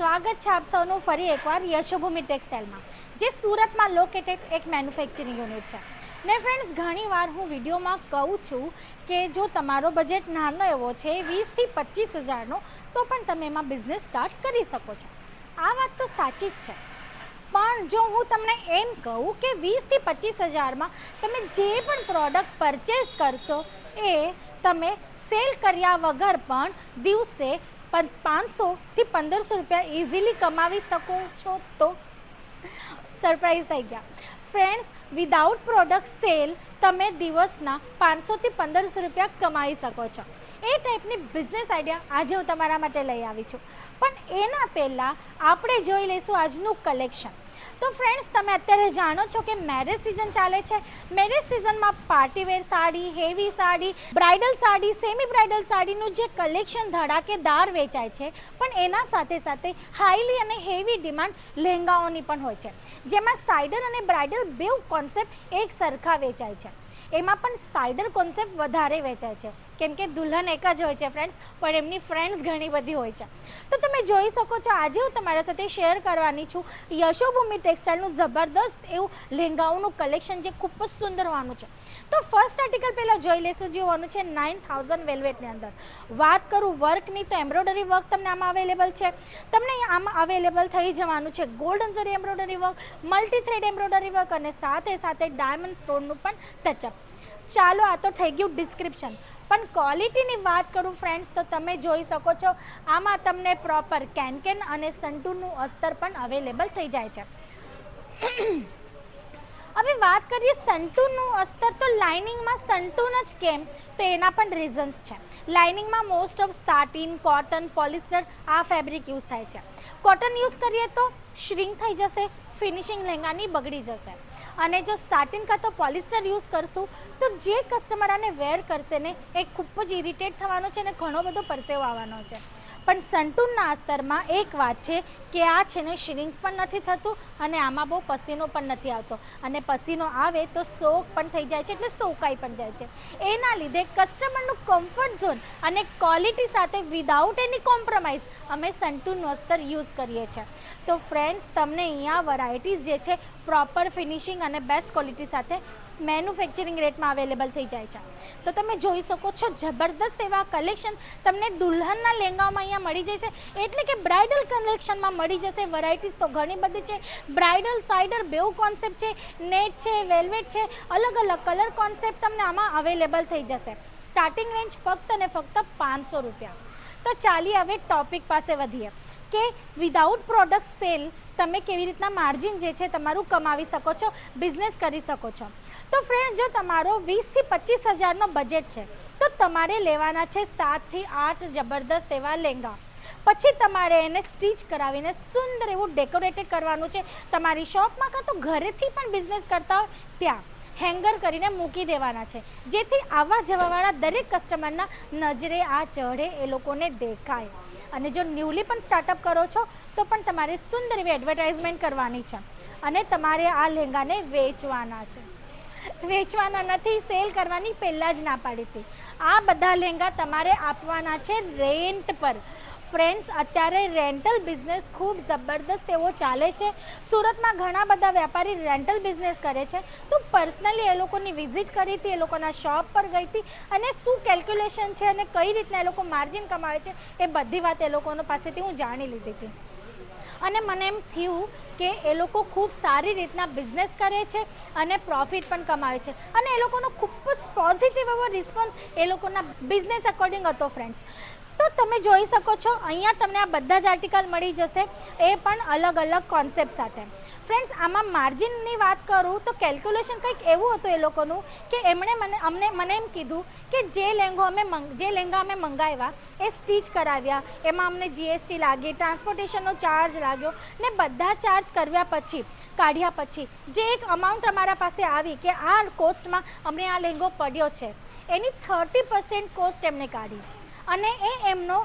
સ્વાગત છે આપ સૌનું ફરી એકવાર યશોભૂમિ ટેક્સટાઇલમાં, જે સુરતમાં લોકેટેડ એક મેન્યુફેક્ચરિંગ યુનિટ છે. ને ફ્રેન્ડ્સ ઘણીવાર હું વિડીયોમાં કહું છું કે જો તમારો બજેટ નાનો એવો છે, વીસથી પચીસ હજારનો, તો પણ તમે એમાં બિઝનેસ સ્ટાર્ટ કરી શકો છો. આ વાત તો સાચી જ છે. પણ જો હું તમને એમ કહું કે વીસથી પચીસ હજારમાં તમે જે પણ પ્રોડક્ટ પરચેસ કરશો, એ તમે સેલ કર્યા વગર પણ દિવસે પાંચસોથી પંદરસો રૂપિયા ઇઝીલી કમાવી શકો છો તો સરપ્રાઈઝ થઈ ગયા. ફ્રેન્ડ્સ વિદાઉટ પ્રોડક્ટ સેલ તમે દિવસના પાંચસોથી પંદરસો રૂપિયા કમાવી શકો છો. એ ટાઈપની બિઝનેસ આઈડિયા આજે હું તમારા માટે લઈ આવી છું. પણ એના પહેલાં આપણે જોઈ લઈશું આજનું કલેક્શન તો ફ્રેન્ડ્સ તમે અત્યારે જાણો છો કે મેરેજ સિઝન ચાલે છે. મેરેજ સિઝનમાં party wear sari heavy sari bridal sari semi bridal સાડીનું જે કલેક્શન ધડાકેદાર વેચાય છે, પણ એના સાથે સાથે હાઈલી અને હેવી ડિમાન્ડ લહેંગાઓની પણ હોય છે. જેમાં સાઇડર અને બ્રાઇડલ બેઉ કોન્સેપ્ટ એક સરખા વેચાય છે. એમાં પણ સાઇડર કોન્સેપ્ટ વધારે વેચાય છે. કેમ કે દુલ્હન એક જ હોય છે ફ્રેન્ડ્સ પણ એમની ફ્રેન્ડ્સ ઘણી બધી હોય છે. તો તમે જોઈ શકો છો, આજે હું તમારા સાથે શેર કરવાની છું યશોભૂમિ ટેક્સટાઇલનું જબરદસ્ત એવું લહેંગાઓનું કલેક્શન જે ખૂબ જ સુંદર હોવાનું છે. તો ફર્સ્ટ આર્ટિકલ પહેલાં જોઈ લેશું, જે હોવાનું છે નાઇન થાઉઝન્ડ વેલ્વેટની અંદર. વાત કરું વર્કની તો એમ્બ્રોડરી વર્ક તમને આમાં અવેલેબલ છે. તમને આમાં અવેલેબલ થઈ જવાનું છે golden zari embroidery work multi thread embroidery work અને સાથે સાથે ડાયમંડ સ્ટોનનું પણ ટચઅપ ચાલો, આ તો થઈ ગયું ડિસ્ક્રિપ્શન પણ ક્વોલિટીની વાત કરું ફ્રેન્ડ્સ તો તમે જોઈ શકો છો, આમાં તમને પ્રોપર કેનકેન અને સંટુનું અસ્તર પણ અવેલેબલ થઈ જાય છે. હવે વાત કરીએ સંટુનું અસ્તર, તો લાઇનિંગમાં સંટુન જ કેમ? તો એના પણ રીઝન્સ છે. લાઇનિંગમાં most of satin cotton polyester આ ફેબ્રિક યુઝ થાય છે. કોટન યુઝ કરીએ તો શ્રિંક થઈ જશે ફિનિશિંગ લહેંગાની બગડી જશે. અને જો સાટિન કાં તો પોલિસ્ટર યુઝ કરશું, તો જે કસ્ટમર આને વેર કરશે ને, એ ખૂબ જ ઇરિટેટ થવાનો છે અને ઘણો બધો પરસેવો આવવાનો છે. પણ સંટૂનના અસ્તરમાં એક વાત છે કે આ છે ને શ્રિંક પણ નથી થતું અને આમાં બહુ પસીનો પણ નથી આવતો. અને પસીનો આવે તો સોક પણ થઈ જાય છે, એટલે સોકાઈ પણ જાય છે. એના લીધે કસ્ટમરનું કમ્ફર્ટ ઝોન અને ક્વોલિટી સાથે વિદાઉટ એની કોમ્પ્રોમાઇઝ અમે સંટૂનનું અસ્તર યુઝ કરીએ છીએ. તો ફ્રેન્ડ્સ તમને અહીંયા વરાયટીઝ જે છે પ્રોપર ફિનિશિંગ અને બેસ્ટ ક્વોલિટી સાથે મેન્યુફેક્ચરિંગ રેટમાં અવેલેબલ થઈ જાય છે. તો તમે જોઈ શકો છો, જબરદસ્ત એવા કલેક્શન તમને દુલ્હનના લહેંગામાં અહીંયા મળી જશે. એટલે કે બ્રાઇડલ કલેક્શનમાં મળી જશે વેરાયટીઝ તો ઘણી બધી છે. બ્રાઇડલ સાઇડર બેવ કોન્સેપ્ટ છે, નેટ છે વેલ્વેટ છે, અલગ અલગ કલર કોન્સેપ્ટ તમને આમાં અવેલેબલ થઈ જશે. સ્ટાર્ટિંગ રેન્જ ફક્ત ને ફક્ત પાંચસો રૂપિયા. તો ચાલી હવે ટોપિક પાસે વધીએ. કે વિધાઉટ પ્રોડક્ટ સેલ તમે કેવી રીતના માર્જિન જે છે તમારું કમાવી શકો છો બિઝનેસ કરી શકો છો. તો ફ્રેન્ડ જો તમારો વીસથી પચીસ હજારનો બજેટ છે તમારે લેવાના છે સાતથી આઠ જબરદસ્ત એવા લહેંગા પછી તમારે એને સ્ટીચ કરાવીને સુંદર એવું ડેકોરેટેડ કરવાનું છે. તમારી શોપમાં કાં તો ઘરેથી પણ બિઝનેસ કરતા હોય ત્યાં હેંગર કરીને મૂકી દેવાના છે. જેથી આવવા જવાવાળા દરેક કસ્ટમરના નજરે આ ચઢે એ લોકોને દેખાય. અને જો ન્યૂલી પણ સ્ટાર્ટઅપ કરો છો, તો પણ તમારે સુંદર એવી એડવર્ટાઇઝમેન્ટ કરવાની છે. અને તમારે આ લહેંગાને વેચવાના છે. વેચવાના નથી, સેલ કરવાની પહેલાં જ ના પાડી હતી. આ બધા લહેંગા તમારે આપવાના છે રેન્ટ પર. ફ્રેન્ડ્સ, અત્યારે રેન્ટલ બિઝનેસ ખૂબ જબરદસ્ત એવો ચાલે છે. સુરતમાં ઘણા બધા વેપારી રેન્ટલ બિઝનેસ કરે છે. તો પર્સનલી એ લોકોની વિઝિટ કરી હતી, એ લોકોના શોપ પર ગઈ હતી અને શું કેલ્ક્યુલેશન છે અને કઈ રીતના એ લોકો માર્જિન કમાવે છે એ બધી વાત એ લોકોનો પાસેથી હું જાણી લીધી હતી. અને મને એમ થયું કે એ લોકો ખૂબ સારી રીતના બિઝનેસ કરે છે અને પ્રોફિટ પણ કમાવે છે. અને એ લોકોનો ખૂબ જ પોઝિટિવ એવો રિસ્પોન્સ એ લોકોના બિઝનેસ અકોર્ડિંગ હતો ફ્રેન્ડ્સ તો તમે જોઈ શકો છો, અહીંયા તમને આ બધા જ આર્ટિકલ મળી જશે. એ પણ અલગ અલગ કોન્સેપ્ટ સાથે. ફ્રેન્ડ્સ આમાં માર્જિનની વાત કરું તો કેલ્ક્યુલેશન કંઈક એવું હતું એ લોકોનું કે એમણે મને, અમને, મને એમ કીધું કે જે લેંગો અમે જે લેંગા અમે મંગાવ્યા એ સ્ટીચ કરાવ્યા. એમાં અમને જીએસટી લાગી ટ્રાન્સપોર્ટેશનનો ચાર્જ લાગ્યો ને બધા ચાર્જ કર્યા પછી, કાઢ્યા પછી જે એક અમાઉન્ટ અમારા પાસે આવી કે આ કોસ્ટમાં અમને આ લહેંગો પડ્યો છે. એની થર્ટી પર્સન્ટ કોસ્ટ એમને કાઢી. અને એ એમનો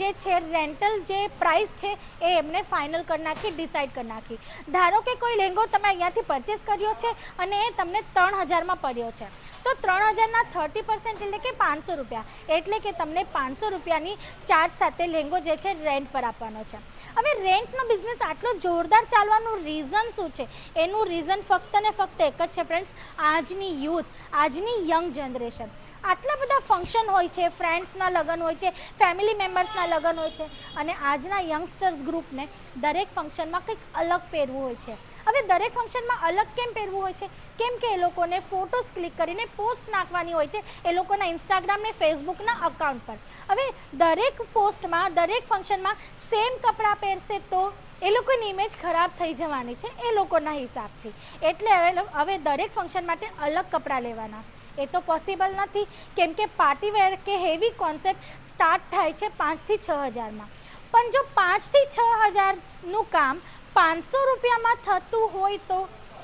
જે છે રેન્ટલ જે પ્રાઇસ છે, એ એમને ફાઇનલ કરી નાખી ડિસાઇડ કરી નાખી. ધારો કે કોઈ લહેંગો તમે અહીંયાથી પરચેસ કર્યો છે અને એ તમને ત્રણ હજારમાં પડ્યો છે. તો ત્રણ હજારના થર્ટી પર્સન્ટ એટલે કે પાંચસો રૂપિયા. એટલે કે તમને પાંચસો રૂપિયાની ચાર્જ સાથે લહેંગો જે છે રેન્ટ પર આપવાનો છે. હવે રેન્ટનો બિઝનેસ આટલો જોરદાર ચાલવાનું રીઝન શું છે? એનું રીઝન ફક્ત ને ફક્ત એક જ છે ફ્રેન્ડ્સ આજની યુથ આજની યંગ જનરેશન આટલા બધા ફંક્શન હોય છે ફ્રેન્ડ્સના લગ્ન હોય છે ફેમિલી મેમ્બર્સના લગ્ન હોય છે અને આજના યંગસ્ટર્સ ગ્રુપને દરેક ફંક્શનમાં કંઈક અલગ પહેરવું હોય છે. હવે દરેક ફંક્શનમાં અલગ કેમ પહેરવું હોય છે? કેમ કે એ લોકોને ફોટોસ ક્લિક કરીને પોસ્ટ નાખવાની હોય છે એ લોકોના ઇન્સ્ટાગ્રામ ને ફેસબુકના અકાઉન્ટ પર. હવે દરેક પોસ્ટમાં દરેક ફંક્શનમાં સેમ કપડાં પહેરશે તો એ લોકોની ઇમેજ ખરાબ થઈ જવાની છે એ લોકોના હિસાબથી. એટલે હવે હવે દરેક ફંક્શન માટે અલગ કપડાં લેવાના. એ તો પોસિબલ નથી. કેમ કે પાર્ટી વેર કે હેવી કોન્સેપ્ટ સ્ટાર્ટ થાય છે પાંચથી છ હજારમાં. પણ જો પાંચથી છ હજારનું કામ પાંચસો રૂપિયામાં થતું હોય તો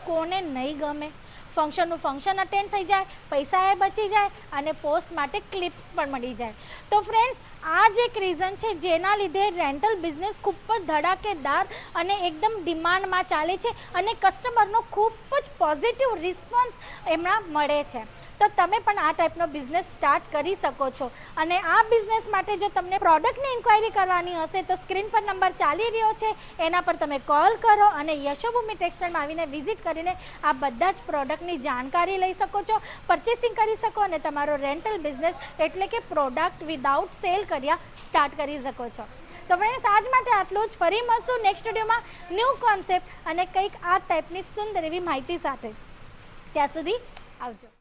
કોને નહીં ગમે? ફંક્શનનું ફંક્શન અટેન્ડ થઈ જાય, પૈસા એ બચી જાય અને પોસ્ટ માટે ક્લિપ્સ પણ મળી જાય. તો ફ્રેન્ડ્સ આ જ એક રીઝન છે જેના લીધે રેન્ટલ બિઝનેસ ખૂબ જ ધડાકેદાર અને એકદમ ડિમાન્ડમાં ચાલે છે અને કસ્ટમરનો ખૂબ જ પોઝિટિવ રિસ્પોન્સ એમના મળે છે. તો તમે પણ આ ટાઈપનો બિઝનેસ સ્ટાર્ટ કરી શકો છો. અને આ બિઝનેસ માટે જો તમને પ્રોડક્ટની ઇન્ક્વાયરી કરવાની હશે, તો સ્ક્રીન પર નંબર ચાલી રહ્યો છે. એના પર તમે કોલ કરો અને યશોભૂમિ ટેક્સટાઇલમાં આવીને વિઝિટ કરીને આ બધા જ પ્રોડક્ટની જાણકારી લઈ શકો છો પરચેસિંગ કરી શકો અને તમારો રેન્ટલ બિઝનેસ એટલે કે પ્રોડક્ટ વિદાઉટ સેલ કર્યા સ્ટાર્ટ કરી શકો છો. તો ફ્રેન્ડ્સ આજ માટે આટલું જ. ફરી મળશું નેક્સ્ટ વિડીયોમાં ન્યૂ કોન્સેપ્ટ અને કંઈક આ ટાઈપની સુંદર એવી માહિતી સાથે. ત્યાં સુધી આવજો.